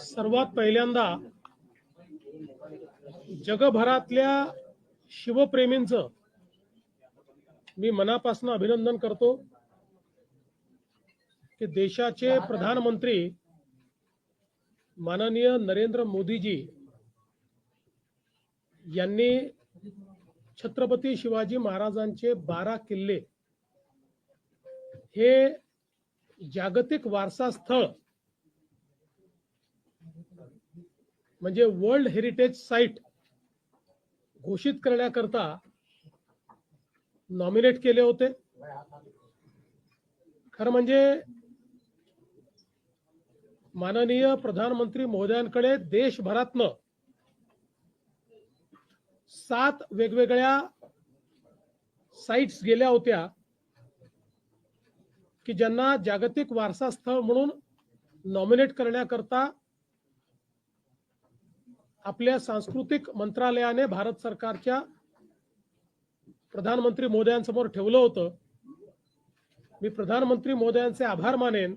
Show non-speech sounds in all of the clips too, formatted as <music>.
सर्वात पहिल्यांदा जगभरातल्या शिवप्रेमींचं मी मनापासून अभिनंदन करतो की देशाचे प्रधानमंत्री माननीय नरेंद्र मोदीजी यांनी छत्रपती शिवाजी महाराजांचे बारा किल्ले हे जागतिक वारसा स्थळ म्हणजे वर्ल्ड हेरिटेज साईट घोषित करण्याकरता नॉमिनेट केले होते. खरं म्हणजे माननीय प्रधानमंत्री महोदयांकडे देशभरातनं सात वेगवेगळ्या साईट्स गेल्या होत्या की ज्यांना जागतिक वारसा स्थळ म्हणून नॉमिनेट करण्याकरता आपल्या सांस्कृतिक मंत्रालयाने भारत सरकारच्या प्रधानमंत्री मोदयांसमोर ठेवलं होतं. मी प्रधानमंत्री मोदयांचे आभार मानेन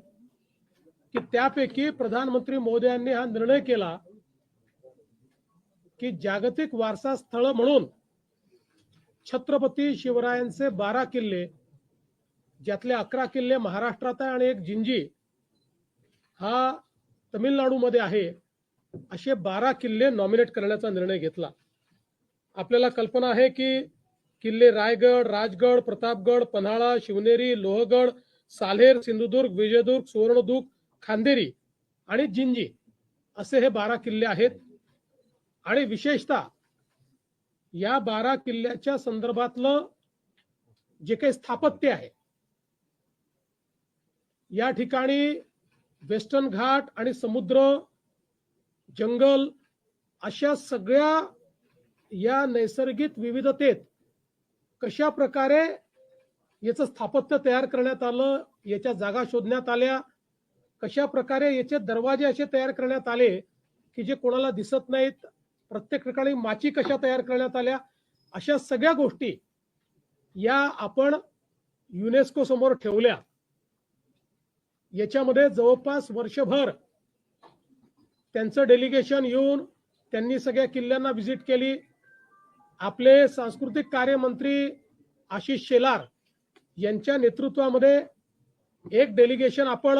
की त्यापैकी प्रधानमंत्री मोदयांनी हा निर्णय केला की जागतिक वारसा स्थळ म्हणून छत्रपती शिवरायांचे बारा किल्ले ज्यातले अकरा किल्ले महाराष्ट्रात आहे आणि एक जिंजी हा तमिळनाडूमध्ये आहे असे बारा किल्ले नॉमिनेट करण्याचा निर्णय घेतला. आपल्याला कल्पना आहे की किल्ले रायगड राजगड प्रतापगड पन्हाळा शिवनेरी लोहगड सालेर सिंधुदुर्ग विजयदुर्ग सुवर्णदुर्ग खांदेरी आणि जिंजी असे हे बारा किल्ले आहेत. आणि विशेषतः या बारा किल्ल्याच्या संदर्भातलं जे काही स्थापत्य आहे या ठिकाणी वेस्टर्न घाट आणि समुद्र जंगल अशा सगळ्या या नैसर्गिक विविधतेत कशा प्रकारे याचं स्थापत्य तयार करण्यात आलं याच्या जागा शोधण्यात आल्या कशा प्रकारे याचे दरवाजे असे तयार करण्यात आले की जे कोणाला दिसत नाहीत प्रत्येक ठिकाणी माची कशा तयार करण्यात आल्या अशा सगळ्या गोष्टी या आपण युनेस्को समोर ठेवल्या. याच्यामध्ये जवळपास वर्षभर त्यांचं डेलिगेशन येऊन त्यांनी सगळ्या किल्ल्यांना व्हिजिट केली. आपले सांस्कृतिक कार्यमंत्री आशिष शेलार यांच्या नेतृत्वामध्ये एक डेलिगेशन आपण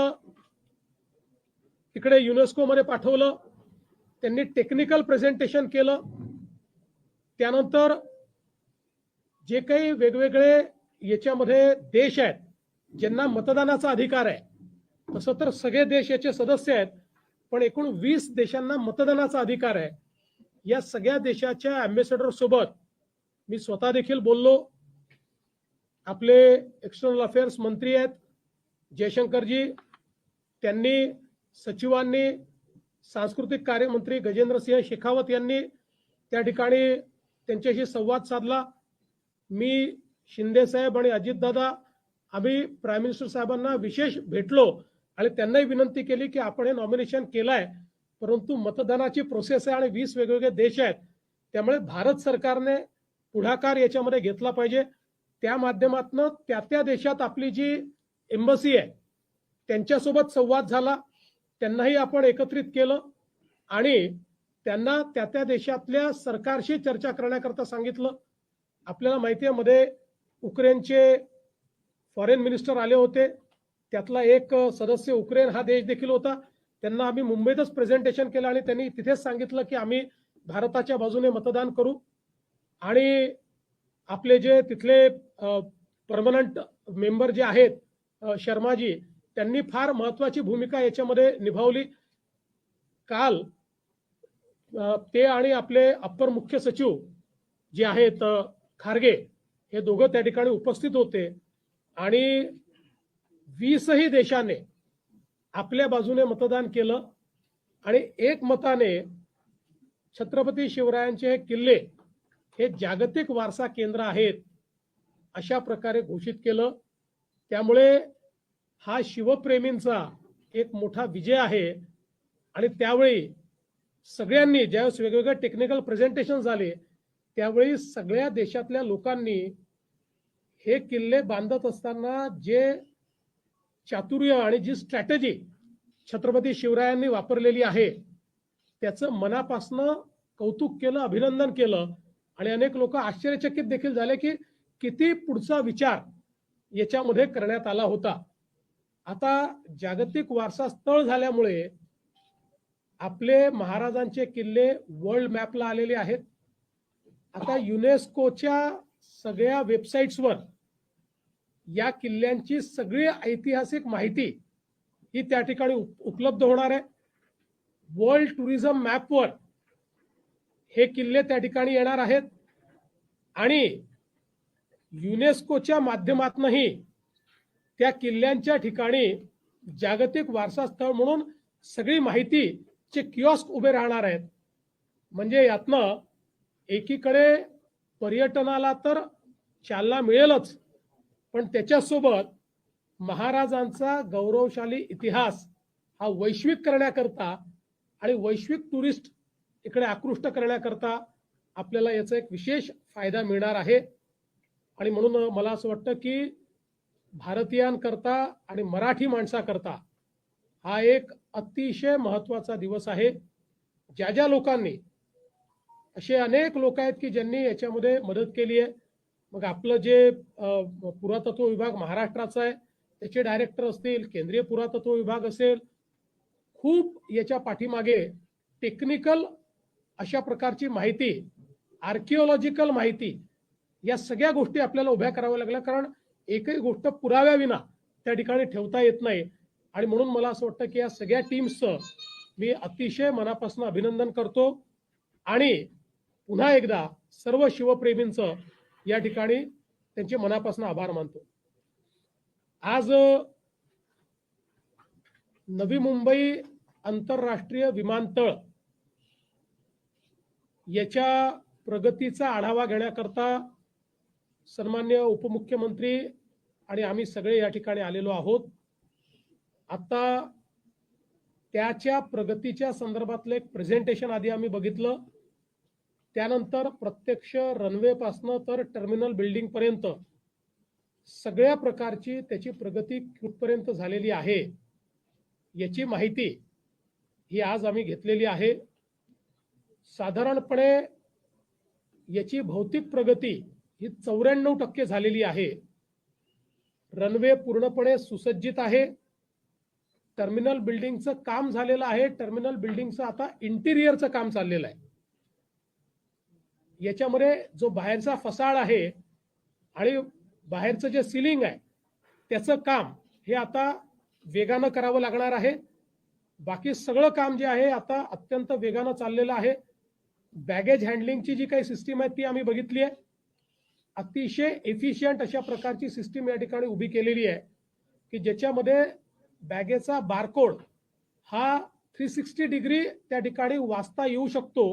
तिकडे युनेस्कोमध्ये पाठवलं. त्यांनी टेक्निकल प्रेझेंटेशन केलं. त्यानंतर जे काही वेगवेगळे याच्यामध्ये देश आहेत ज्यांना मतदानाचा अधिकार आहे तसं तर सगळे देश याचे सदस्य आहेत पण एकूण वीस देशांना मतदानाचा अधिकार आहे. या सगळ्या देशाच्या अँबेसेडर सोबत मी स्वतः देखील बोललो. आपले एक्सटर्नल अफेअर्स मंत्री आहेत जयशंकरजी त्यांनी सचिवांनी सांस्कृतिक कार्यमंत्री गजेंद्रसिंह शेखावत यांनी त्या ठिकाणी त्यांच्याशी संवाद साधला. मी शिंदे साहेब आणि अजितदादा आम्ही प्राईम मिनिस्टर साहेबांना विशेष भेटलो. आणि त्यांनाही विनंती केली की आपण हे नॉमिनेशन केलंय परंतु मतदानाची प्रोसेस आहे आणि वीस वेगवेगळे देश आहेत. त्यामुळे भारत सरकारने पुढाकार याच्यामध्ये घेतला पाहिजे. त्या माध्यमातून त्या त्या देशात आपली जी एम्बसी आहे त्यांच्यासोबत संवाद झाला. त्यांनाही आपण एकत्रित केलं. आणि त्यांना त्या त्या देशातल्या सरकारशी चर्चा करण्याकरता सांगितलं. आपल्याला माहिती आहे मध्ये उक्रेनचे फॉरेन मिनिस्टर आले होते. त्यातला एक सदस्य उक्रेन हा देश देखील होता. त्यांना आम्ही मुंबईतच प्रेझेंटेशन केलं आणि त्यांनी तिथेच सांगितलं की आम्ही भारताच्या बाजूने मतदान करू. आणि आपले जे तिथले परमनंट मेंबर जे आहेत शर्माजी त्यांनी फार महत्वाची भूमिका याच्यामध्ये निभावली. काल ते आणि आपले अप्पर मुख्य सचिव जे आहेत खारगे हे दोघं त्या ठिकाणी उपस्थित होते. आणि वीसही देशाने आपल्या बाजूने मतदान केलं आणि एक मताने छत्रपती शिवरायांचे हे किल्ले हे जागतिक वारसा केंद्र आहेत अशा प्रकारे घोषित केलं. त्यामुळे हा शिवप्रेमींचा एक मोठा विजय आहे आणि त्यावेळी सगळ्यांनी ज्यावेळेस वेगवेगळे टेक्निकल प्रेझेंटेशन झाले त्यावेळी सगळ्या देशातल्या लोकांनी हे किल्ले बांधत असताना जे चातुर्य आणि जी स्ट्रॅटेजी छत्रपती शिवरायांनी वापरलेली आहे त्याचं मनापासनं कौतुक केलं अभिनंदन केलं. आणि अनेक लोक आश्चर्यचकित देखील झाले की किती पुढचा विचार याच्यामध्ये करण्यात आला होता. आता जागतिक वारसा स्थळ झाल्यामुळे आपले महाराजांचे किल्ले वर्ल्ड मॅपला आलेले आहेत. आता युनेस्कोच्या सगळ्या वेबसाईट्सवर या किल्ल्यांची सगळी ऐतिहासिक माहिती ही त्या ठिकाणी उप- उपलब्ध होणार आहे. वर्ल्ड टुरिझम मॅपवर हे किल्ले त्या ठिकाणी येणार आहेत. आणि युनेस्कोच्या माध्यमातूनही त्या किल्ल्यांच्या ठिकाणी जागतिक वारसा स्थळ म्हणून सगळी माहितीचे किऑस्क उभे राहणार आहेत. म्हणजे यातनं एकीकडे पर्यटनाला तर चालना मिळेलच पण त्याच्यासोबत महाराजांचा गौरवशाली इतिहास हा वैश्विक करण्याकरता आणि वैश्विक टुरिस्ट इकडे आकृष्ट करण्याकरता आपल्याला याचा एक विशेष फायदा मिळणार आहे. आणि म्हणून मला असं वाटतं की भारतीयांकरता आणि मराठी माणसाकरता हा एक अतिशय महत्त्वाचा दिवस आहे. ज्या ज्या लोकांनी असे अनेक लोक आहेत की ज्यांनी याच्यामध्ये मदत केली आहे. मग आपलं जे पुरातत्व विभाग महाराष्ट्राचा आहे त्याचे डायरेक्टर असतील केंद्रीय पुरातत्व विभाग असेल खूप याच्या पाठीमागे टेक्निकल अशा प्रकारची माहिती आर्किओलॉजिकल माहिती या सगळ्या गोष्टी आपल्याला उभ्या कराव्या लागल्या. कारण एकही गोष्ट पुराव्याविना त्या ठिकाणी ठेवता येत नाही. आणि म्हणून मला असं वाटतं की या सगळ्या टीम्सचं मी अतिशय मनापासून अभिनंदन करतो. आणि पुन्हा एकदा सर्व शिवप्रेमींचं या ठिकाणी त्यांचे मनापासून आभार मानतो. आज नवी मुंबई आंतरराष्ट्रीय विमानतळ याच्या प्रगतीचा आढावा घेण्याकरता सन्मान्य उपमुख्यमंत्री आणि आम्ही सगळे या ठिकाणी आलेलो आहोत. आता त्याच्या प्रगतीच्या संदर्भातलं एक प्रेझेंटेशन आधी आम्ही बघितलं. त्यानंतर प्रत्यक्ष रनवेपासनं तर टर्मिनल बिल्डिंग पर्यंत. सगळ्या प्रकारची त्याची प्रगती कुठपर्यंत झालेली आहे याची माहिती ही आज आम्ही घेतलेली आहे. साधारणपणे याची भौतिक प्रगती ही चौऱ्याण्णव टक्के झालेली आहे. रनवे पूर्णपणे सुसज्जित आहे. टर्मिनल बिल्डिंगचं काम झालेलं आहे. टर्मिनल बिल्डिंगचं आता इंटिरियरचं काम चाललेलं आहे. याच्यामध्ये जो बाहेरचा फसाड आहे आणि बाहेरचं जे सिलिंग आहे त्याचं काम हे आता वेगानं करावं लागणार आहे. बाकी सगळं काम जे आहे आता अत्यंत वेगानं चाललेलं आहे. बॅगेज हँडलिंगची जी काही सिस्टीम आहे ती आम्ही बघितली आहे. अतिशय एफिशियंट अशा प्रकारची सिस्टीम या ठिकाणी उभी केलेली आहे की ज्याच्यामध्ये बॅगेचा बारकोड हा थ्री सिक्स्टी डिग्री त्या ठिकाणी वाचता येऊ शकतो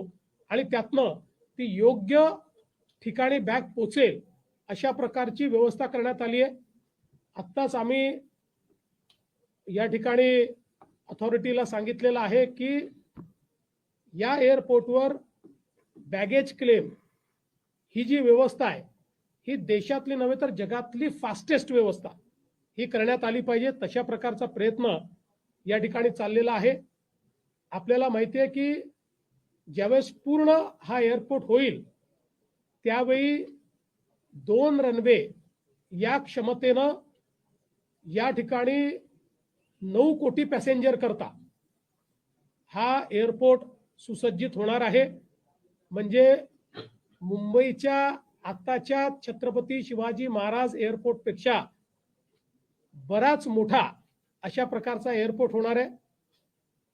आणि त्यातनं ती योग्य ठिकाणी बॅग पोचेल अशा प्रकारची व्यवस्था करण्यात आली आहे. आत्ताच आम्ही या ठिकाणी अथॉरिटीला सांगितलेलं आहे की या एअरपोर्टवर बॅगेज क्लेम ही जी व्यवस्था आहे ही देशातली नव्हे तर जगातली फास्टेस्ट व्यवस्था ही करण्यात आली पाहिजे. तशा प्रकारचा प्रयत्न या ठिकाणी चाललेला आहे. आपल्याला माहिती आहे की ज्यावेळेस पूर्ण हा एअरपोर्ट होईल त्यावेळी दोन रनवे या क्षमतेनं या ठिकाणी नऊ कोटी पॅसेंजर करता हा एअरपोर्ट सुसज्जित होणार आहे. म्हणजे मुंबईच्या आत्ताच्या छत्रपती शिवाजी महाराज एअरपोर्टपेक्षा बराच मोठा अशा प्रकारचा एअरपोर्ट होणार आहे.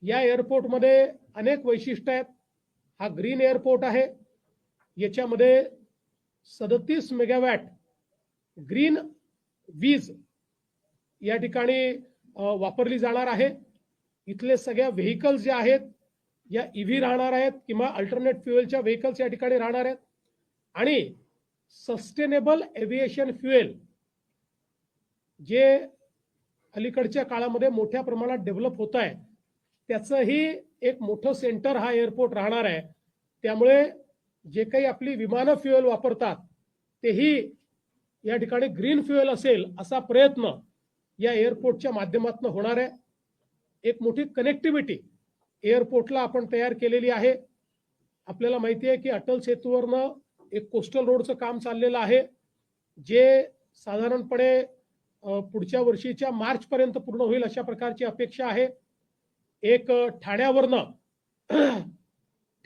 या एअरपोर्टमध्ये अनेक वैशिष्ट्य आहेत. हा ग्रीन एअरपोर्ट आहे. याच्यामध्ये सदतीस मेगावॅट ग्रीन वीज या ठिकाणी वापरली जाणार आहे. इथले सगळ्या व्हेकल्स जे आहेत या व्ही राहणार आहेत किंवा अल्टरनेट फ्युएलच्या व्हेकल्स या ठिकाणी राहणार आहेत. आणि सस्टेनेबल एव्हिएशन फ्युएल जे अलीकडच्या काळामध्ये मोठ्या प्रमाणात डेव्हलप होत आहे त्याचंही एक मोठं सेंटर हा एअरपोर्ट राहणार आहे. त्यामुळे जे काही आपली विमानं फ्युएल वापरतात तेही या ठिकाणी ग्रीन फ्युएल असेल असा प्रयत्न या एअरपोर्टच्या माध्यमातून होणार आहे. एक मोठी कनेक्टिव्हिटी एअरपोर्टला आपण तयार केलेली आहे. आपल्याला माहिती आहे की अटल सेतूवरनं एक कोस्टल रोडचं काम चाललेलं आहे जे साधारणपणे पुढच्या वर्षीच्या मार्चपर्यंत पूर्ण होईल अशा प्रकारची अपेक्षा आहे. एक ठाण्यावरनं <clears throat>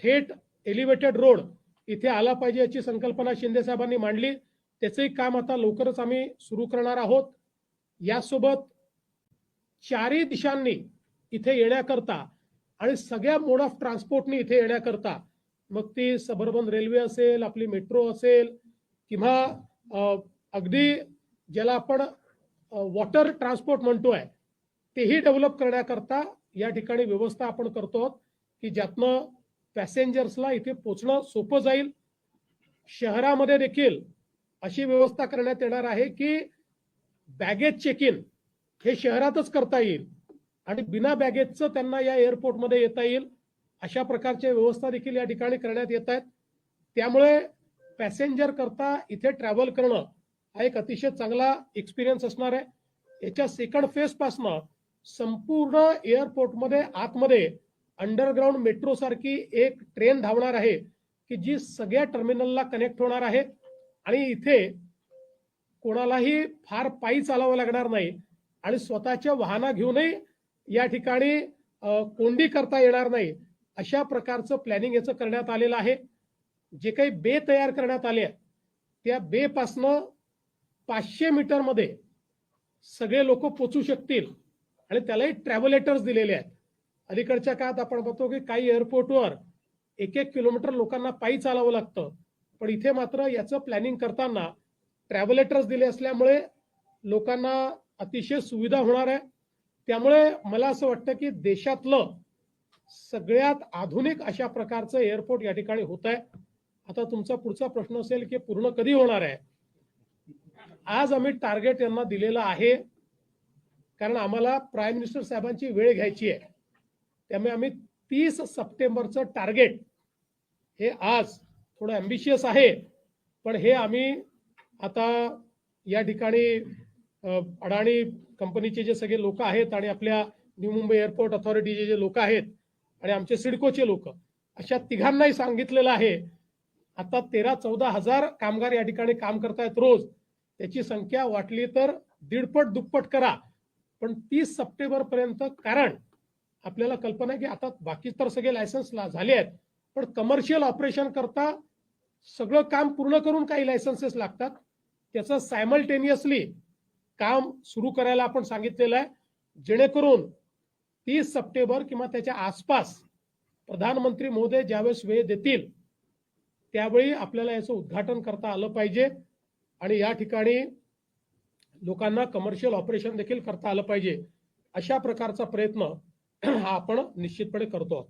थेट एलिव्हेटेड रोड इथे आला पाहिजे याची संकल्पना शिंदे साहेबांनी मांडली. त्याचंही काम आता लवकरच आम्ही सुरू करणार आहोत. यासोबत चारही दिशांनी इथे येण्याकरता आणि सगळ्या मोड ऑफ ट्रान्सपोर्टनी इथे येण्याकरता मग ती सबर्बन रेल्वे असेल आपली मेट्रो असेल किंवा अगदी ज्याला आपण वॉटर ट्रान्सपोर्ट म्हणतोय तेही डेव्हलप करण्याकरता या ठिकाणी व्यवस्था आपण करतो आहोत की ज्यातनं पॅसेंजर्सला इथे पोचणं सोपं जाईल. शहरामध्ये देखील अशी व्यवस्था करण्यात येणार आहे की बॅगेज चेक इन हे शहरातच करता येईल आणि बिना बॅगेजचं त्यांना या एअरपोर्टमध्ये येता येईल. अशा प्रकारच्या व्यवस्था देखील या ठिकाणी करण्यात येत आहेत. त्यामुळे पॅसेंजर करता इथे ट्रॅव्हल करणं हा एक अतिशय चांगला एक्सपिरियन्स असणार आहे. याच्या सेकंड फेज पासनं संपूर्ण एअरपोर्टमध्ये आतमध्ये अंडरग्राऊंड मेट्रो सारखी एक ट्रेन धावणार आहे की जी सगळ्या टर्मिनलला कनेक्ट होणार आहे. आणि इथे कोणालाही फार पायी चालावं लागणार नाही. आणि स्वतःच्या वाहना घेऊनही या ठिकाणी कोंडी करता येणार नाही. अशा प्रकारचं प्लॅनिंग याचं करण्यात आलेलं आहे. जे काही बे तयार करण्यात आले त्या बेपासनं पाचशे मीटरमध्ये सगळे लोक पोचू शकतील. आणि त्यालाही ट्रॅव्हलेटर्स दिलेले आहेत. अलीकडच्या काळात आपण बघतो की काही एअरपोर्टवर एक एक किलोमीटर लोकांना पायी चालावं लागतं. पण इथे मात्र याचं प्लॅनिंग करताना ट्रॅव्हलेटर्स दिले असल्यामुळे लोकांना अतिशय सुविधा होणार आहे. त्यामुळे मला असं वाटतं की देशातलं सगळ्यात आधुनिक अशा प्रकारचं एअरपोर्ट या ठिकाणी होत आहे. आता तुमचा पुढचा प्रश्न असेल की पूर्ण कधी होणार आहे? आज आम्ही टार्गेट यांना दिलेलं आहे. कारण आम्हाला प्राईम मिनिस्टर साहेबांची वेळ घ्यायची आहे. त्यामुळे आम्ही तीस सप्टेंबरचं टार्गेट हे आज थोडं ॲम्बिशियस आहे. पण हे आम्ही आता या ठिकाणी अडाणी कंपनीचे जे सगळे लोक आहेत आणि आपल्या न्यू मुंबई एअरपोर्ट अथॉरिटीचे जे लोक आहेत आणि आमचे सिडकोचे लोक अशा तिघांनाही सांगितलेलं आहे आता तेरा चौदा हजार कामगार या ठिकाणी काम करतायत रोज. त्याची संख्या वाटली तर दीडपट दुप्पट करा. पण तीस सप्टेंबर पर्यंत कारण आपल्याला कल्पना आहे की आता बाकी तर सगळे लायसन्स झाले आहेत पण कमर्शियल ऑपरेशन करता सगळं काम पूर्ण करून काही लायसन्सेस लागतात. त्याचं सायमल्टेनियसली काम सुरू करायला आपण सांगितलेलं आहे. जेणेकरून तीस सप्टेंबर किंवा त्याच्या आसपास प्रधानमंत्री मोदी ज्यावेळेस वेळ देतील त्यावेळी आपल्याला याचं उद्घाटन करता आलं पाहिजे. आणि या ठिकाणी लोकांना कमर्शियल ऑपरेशन देखील करता आलं पाहिजे. अशा प्रकारचा प्रयत्न <clears throat> हा आपण निश्चितपणे करतो आहोत.